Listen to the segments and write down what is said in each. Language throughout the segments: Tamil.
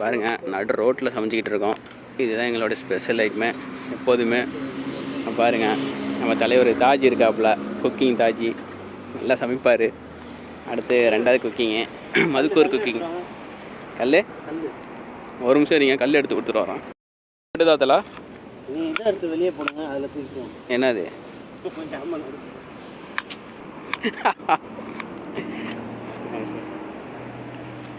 பாருங்க நடு ரோட்டில் சமைச்சிக்கிட்டு இருக்கோம். இதுதான் எங்களோட ஸ்பெஷல் ஐட்டமே எப்போதுமே பாருங்க நம்ம தலைவர் தாஜி இருக்காப்புல குக்கிங் தாஜி. நல்லா சமைப்பார். அடுத்து ரெண்டாவது குக்கிங்கு மதுக்கூர் குக்கிங் கல் ஒரு நிமிஷம் இருங்க கல் எடுத்து கொடுத்துட்டு வரோம். எடுத்தாத்தலா நீ இதை எடுத்து வெளியே போடுங்க அதில் தூக்கிக்குவோம் என்னது?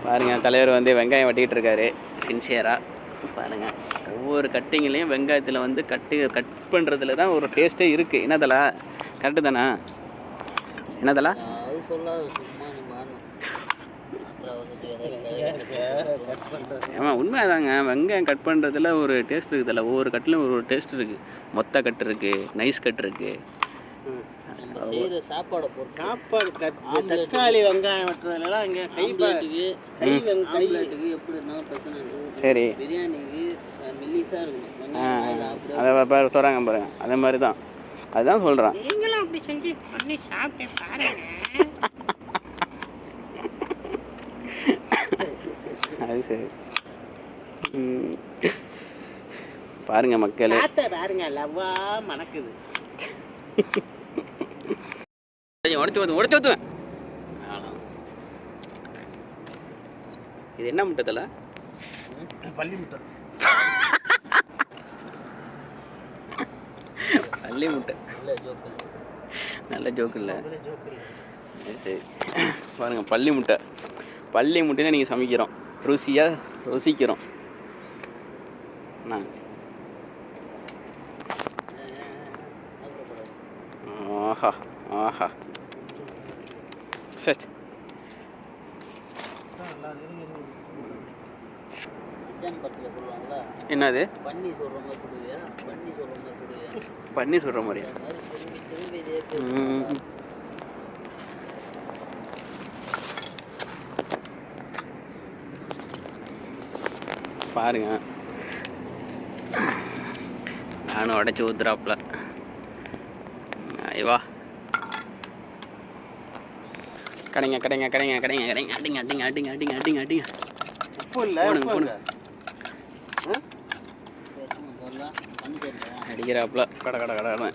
பாருங்கள் தலைவர் வந்து வெங்காயம் வெட்டிக்கிட்டு இருக்காரு சின்சியராக பாருங்கள் ஒவ்வொரு கட்டிங்லேயும் வெங்காயத்தில் வந்து கட்டு கட் பண்ணுறதுல தான் ஒரு டேஸ்ட்டே இருக்குது என்னதலா? கரெக்டு தானே? என்னதலா? அது சொல்லாத கட் பண்ணுறது உண்மைதாங்க. வெங்காயம் கட் பண்ணுறதுல ஒரு டேஸ்ட் இருக்குதுல்ல. ஒவ்வொரு கட்டிலும் ஒரு டேஸ்ட் இருக்குது மொத்த கட்டு இருக்குது நைஸ் கட் இருக்குது செய்கிற சாப்பாடை பொறுத்து. சாப்பாடு தக்காளி வெங்காயம் வெட்டுறதுலாம் இங்கே கை கை வெங்க கை ஆம்லேட்டுக்கு எப்படி இருந்தாலும் பிரச்சனை சரி. பிரியாணிக்கு மெல்லிஸாக சாப்பிட அதை பாரு சொல்கிறாங்க பாருங்க அதே மாதிரி தான் அதுதான் சொல்கிறேன் நீங்களும் அப்படி செஞ்சு பண்ணி சாப்பிட்டு பாருங்க. அது சரி. பாருங்க மக்களே. பாருங்க லவ்வா மணக்குது. உடச்சு ஊற்று உடச்சு ஊற்றுவேன் இது என்ன முட்டத்தில் பள்ளி முட்டை. பள்ளி முட்டை. நல்ல ஜோக்கு இல்லை. சரி சரி. பாருங்க பள்ளி முட்டை. பள்ளி முட்டைன்னு நீங்கள் சமைக்கிறோம். ருசியாக ருசிக்கிறோம். என்ன ஆஹா ஆஹா. சரி சொல்லுவாங்களா என்னது? பண்ணி சொல்கிற மாதிரி பண்ணி சொல்கிற மாதிரி பண்ணி சொல்கிற திரும்பி திரும்பி பாருங்க. நானும் உடச்சி ஊத்துறாப்புல. ஐவா. கடைங்க கடைங்க கடைங்க கடைங்க கடைங்க. அடிங்க அடிங்க அடிங்க அடிங்க அடிங்க அடிங்க. உப்பு இல்லை போடுங்க, போடுங்க. அடிக்கிறாப்புல. கடை கடை கடை கடை.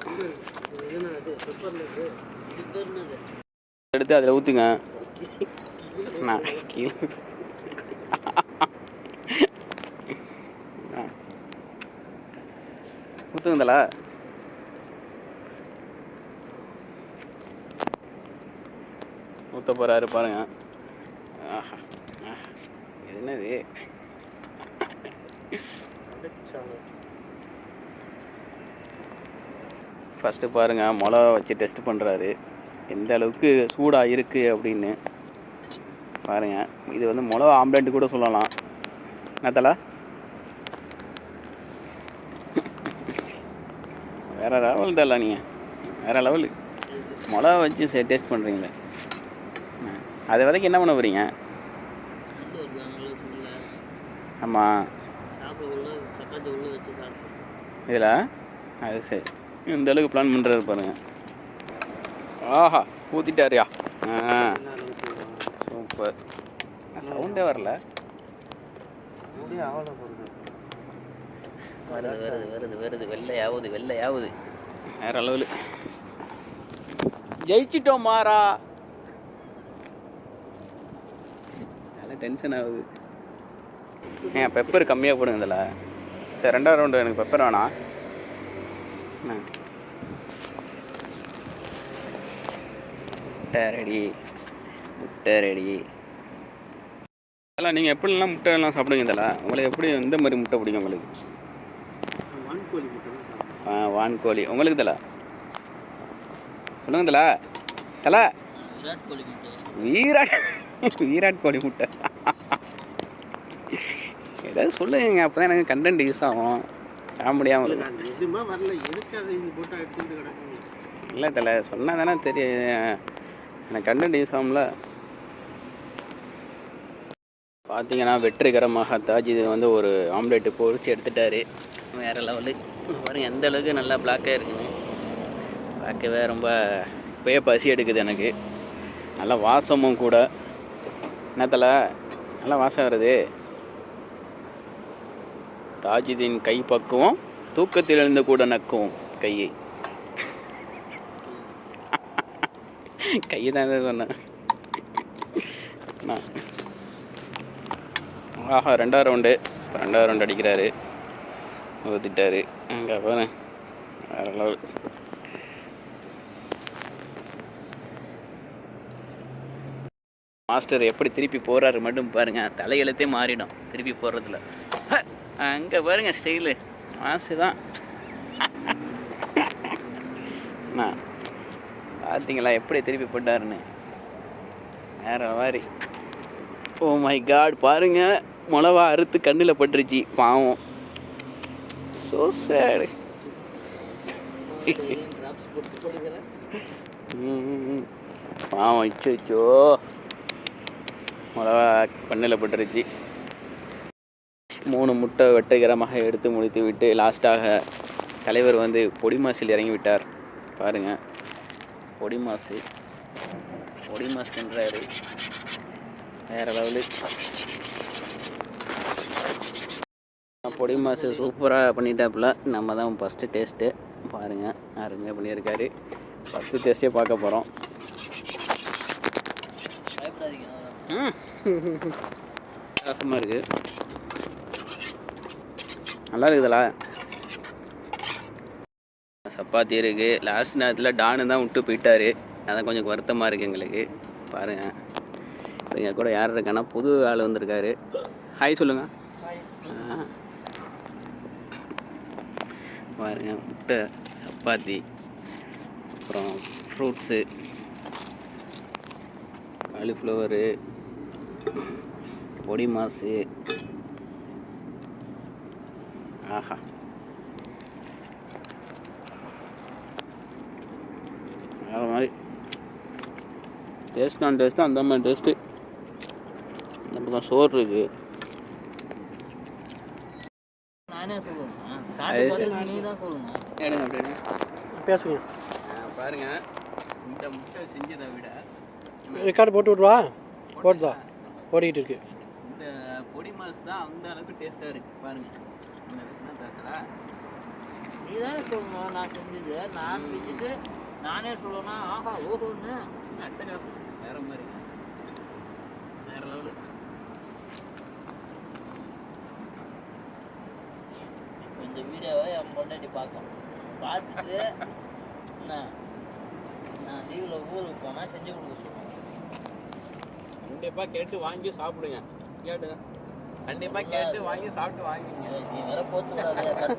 எடுத்து அதில் ஊற்றுங்க நான் கீழே ஊற்ற போகிறாரு பாருங்க. என்னது? ஃபஸ்ட்டு பாருங்கள் மிளகா வச்சு டெஸ்ட் பண்ணுறாரு எந்த அளவுக்கு சூடாக இருக்குது அப்படின்னு. பாருங்கள் இது வந்து மிளகா ஆம்லேட் கூட சொல்லலாம். என்னத்தலா வேறு லெவல் தரல நீங்கள் வேறு லெவலு மிளகா வச்சு டேஸ்ட் பண்ணுறீங்களே அது வரைக்கும் என்ன பண்ண போகிறீங்க ஆமாம் இதில்? அது சரி. இந்த அளவுக்கு பிளான் பண்ணுறாரு பாருங்க. ஆஹா ஊற்றிட்டாருயா ஆ. சூப்பர். சவுண்டே வரல அப்படியே ஆவலை வருது வருது வருது வருது வெள்ளையாவுது வெள்ளையாவுது வேற அளவில் ஜெயிச்சிட்டோம் மாறா. டென்ஷன் ஆகுது. ஏன் பெப்பர் கம்மியாக போடுங்க இதில் சரி ரெண்டாவது ரவுண்டு எனக்கு பெப்பர் வேணாம்? முட்டை ரெடி முட்டை ரெடி அதெல்லாம் நீங்கள் எப்படிலாம் முட்டை எல்லாம் சாப்பிடுங்க இதெல்லாம்? உங்களுக்கு எப்படி எந்த மாதிரி முட்டை பிடிக்கும் உங்களுக்கு? ஒன் கோழி முட்டை. ஆ வான்கோழி. உங்களுக்கு தல சொல்லுங்க தல தல விராட் கோலி மட்டும் வீராட் வீராட் கோழி முட்டை ஏதாவது சொல்லுங்க அப்போ தான் எனக்கு கண்டென்ட் யூஸ் ஆகும். காமெடியாகவும் இருக்கும் எதுவுமே வரல. எதுக்கு அதை இந்த போட்டோ எடுத்துட்டு கிடக்குங்க இல்லை தல சொன்னால் தானே தெரியும். எனக்கு கண்டென்ட் யூஸ் ஆகும்ல. பார்த்தீங்கன்னா வெற்றிகரமாக தாஜ் இது வந்து ஒரு ஆம்லேட்டு பொரிச்சு எடுத்துட்டாரு. வேறு லெவலு பாருங்க எந்த அளவுக்கு நல்லா பிளாக்காக இருக்குன்னு பார்க்கவே ரொம்ப இப்போயே பசி எடுக்குது எனக்கு. நல்ல வாசமும் கூட. என்னத்தல நல்லா வாசம் வருது. தாஜிதின் கை பக்குவம் தூக்கத்தில் எழுந்து கூட நக்கும் கையை. கையை தான் சொன்னேன். ஆஹா ரெண்டாவது ரவுண்டு ரெண்டாவது ரவுண்டு அடிக்கிறாரு. ஊற்றிட்டாரு அங்கே பாரு வேற லெவல் மாஸ்டர் எப்படி திருப்பி போகிறாரு மட்டும் பாருங்க. தலையெழுத்தே மாறிடும் திருப்பி போடுறதுல அங்கே பாருங்க ஸ்டைலு மாசு தான். அண்ணா, பார்த்தீங்களா எப்படி திருப்பி போட்டாருன்னு? வேற மாதிரி. ஓ மை காட் பாருங்க மிளவா அறுத்து கண்ணில் பட்டுருச்சு பாவம். ஸோ சேடு பாவம் இச்சோ மிளவா கண்ணில் பட்டுருச்சு. மூணு முட்டை வெற்றிகரமாக எடுத்து முடித்து விட்டு லாஸ்ட்டாக தலைவர் வந்து பொடி மாசில் பாருங்கள் பொடிமாசு. பாருங்க பொடி மாசு பொடி வேற லெவலு. பொடி மாசு சூப்பராக பண்ணிட்டாப்புல. நம்ம தான் ஃபஸ்ட்டு டேஸ்ட்டு பாருங்கள் அருமையாக பண்ணியிருக்காரு. ஃபஸ்ட்டு டேஸ்ட்டே பார்க்க போகிறோம் பயப்படாதீங்க. இருக்குது நல்லா இருக்குதுல சப்பாத்தி இருக்குது லாஸ்ட் நேரத்தில் டானு தான் விட்டு போயிட்டாரு. அதான் கொஞ்சம் வருத்தமாக இருக்குது எங்களுக்கு. பாருங்கள் இப்போ எங்கள் கூட யார் இருக்கான்னா புது ஆள் வந்திருக்காரு. ஹாய் சொல்லுங்கள் பாருங்கள் பாருங்க முட்டை சப்பாத்தி அப்புறம் ஃப்ரூட்ஸு காலிஃப்ளவரு பொடி மாசு ஆஹா வேறு மாதிரி டேஸ்ட் நான் டேஸ்ட்டு அந்த மாதிரி டேஸ்ட்டு இந்த பக்கம் சோறு இருக்குது தான் பேசுங்க. பாருங்க. இந்த முட்டை செஞ்சதை விட ரெக்கார்டு போட்டு விட்ருவா போட்டுதா? ஓடிக்கிட்டு இருக்கு. இந்த பொடி மாசு தான் அந்த அளவுக்கு டேஸ்ட்டாக இருக்குது பாருங்க. இந்த என்ன தாத்தா நீ தானே சொல்லணும் நான் செஞ்சது. நான் செஞ்சுட்டு நானே சொல்லணும் ஆஹா ஓஹோன்னு அட்டகாசம் வேற மாதிரி. வேற லெவலு. இந்த வீடியோவை என் பொண்டாட்டி பார்க்கும். பார்த்துட்டு என்ன? நான் லீவில் ஊருக்கு போனால் செஞ்சு கொடுக்க சொல்லுவேன் கண்டிப்பாக கேட்டு வாங்கி சாப்பிடுங்க. கேட்டுங்க கண்டிப்பா கேட்டு வாங்கி சாப்பிட்டு வாங்கிங்க. போத்து விடாத கட்